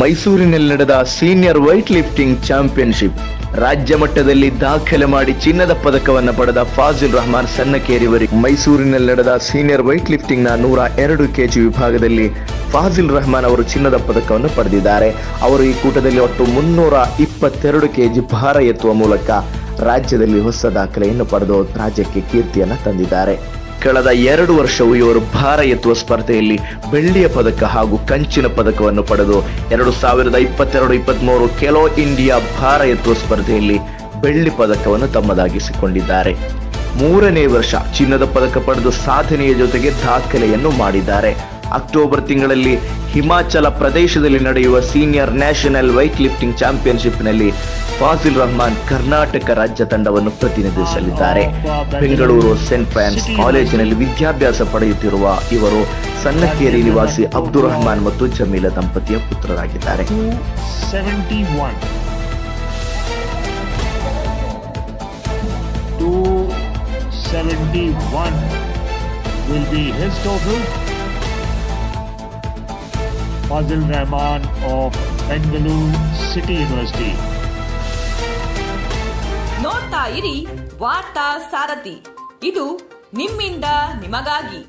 ಮೈಸೂರಿನಲ್ಲಿ ನಡೆದ senior weight lifting championship ರಾಜ್ಯ ಮಟ್ಟದಲ್ಲಿ ದಾಖಲೆ ಮಾಡಿ ಚಿನ್ನದ ಪದಕವನ್ನು ಪಡೆದ ಫಾಜಿಲ್ ರಹಮಾನ್ ಸನ್ನಕೇರಿವರಿಗೆ ಮೈಸೂರಿನಲ್ಲಿ ನಡೆದ ಸೀನಿಯರ್ ವೈಟ್ ಲಿಫ್ಟಿಂಗ್ನ ನೂರ ಎರಡು ಕೆಜಿ ವಿಭಾಗದಲ್ಲಿ ಫಾಜಿಲ್ ರಹಮಾನ್ ಅವರು ಚಿನ್ನದ ಪದಕವನ್ನು ಪಡೆದಿದ್ದಾರೆ. ಅವರು ಈ ಕೂಟದಲ್ಲಿ ಒಟ್ಟು ಮುನ್ನೂರ ಇಪ್ಪತ್ತೆರಡು ಕೆಜಿ ಭಾರ ಎತ್ತುವ ಮೂಲಕ ರಾಜ್ಯದಲ್ಲಿ ಹೊಸ ದಾಖಲೆಯನ್ನು ಪಡೆದು ರಾಜ್ಯಕ್ಕೆ ಕೀರ್ತಿಯನ್ನು ತಂದಿದ್ದಾರೆ. ಕಳೆದ ಎರಡು ವರ್ಷವೂ ಇವರು ಭಾರ ಎತ್ತುವ ಸ್ಪರ್ಧೆಯಲ್ಲಿ ಬೆಳ್ಳಿಯ ಪದಕ ಹಾಗೂ ಕಂಚಿನ ಪದಕವನ್ನು ಪಡೆದು ಎರಡು ಸಾವಿರದ ಇಪ್ಪತ್ತೆರಡು ಇಪ್ಪತ್ಮೂರು ಖೇಲೋ ಇಂಡಿಯಾ ಭಾರ ಎತ್ತುವ ಸ್ಪರ್ಧೆಯಲ್ಲಿ ಬೆಳ್ಳಿ ಪದಕವನ್ನು ತಮ್ಮದಾಗಿಸಿಕೊಂಡಿದ್ದಾರೆ. ಮೂರನೇ ವರ್ಷ ಚಿನ್ನದ ಪದಕ ಪಡೆದು ಸಾಧನೆಯ ಜೊತೆಗೆ ದಾಖಲೆಯನ್ನು ಮಾಡಿದ್ದಾರೆ. ಅಕ್ಟೋಬರ್ ತಿಂಗಳಲ್ಲಿ ಹಿಮಾಚಲ ಪ್ರದೇಶದಲ್ಲಿ ನಡೆಯುವ ಸೀನಿಯರ್ ನ್ಯಾಷನಲ್ ವೈಟ್ ಲಿಫ್ಟಿಂಗ್ ಚಾಂಪಿಯನ್ಶಿಪ್ನಲ್ಲಿ ಫಾಜಿಲ್ ರಹಮಾನ್ ಕರ್ನಾಟಕ ರಾಜ್ಯ ತಂಡವನ್ನು ಪ್ರತಿನಿಧಿಸಲಿದ್ದಾರೆ ಬೆಂಗಳೂರು ಸೆಂಟ್ ಫ್ಯಾನ್ಸ್ ಕಾಲೇಜಿನಲ್ಲಿ ವಿದ್ಯಾಭ್ಯಾಸ ಪಡೆಯುತ್ತಿರುವ ಇವರು ಸನ್ನಕೇರಿ ನಿವಾಸಿ ಅಬ್ದುಲ್ ರಹಮಾನ್ ಮತ್ತು ಜಮೀಲ ದಂಪತಿಯ ಪುತ್ರರಾಗಿದ್ದಾರೆ 271. 271 will be his total. Fazil Rahman of Bengaluru City University. ನೋಡ್ತಾ ಇರಿ ವಾರ್ತಾ ಸಾರಥಿ ಇದು ನಿಮ್ಮಿಂದ ನಿಮಗಾಗಿ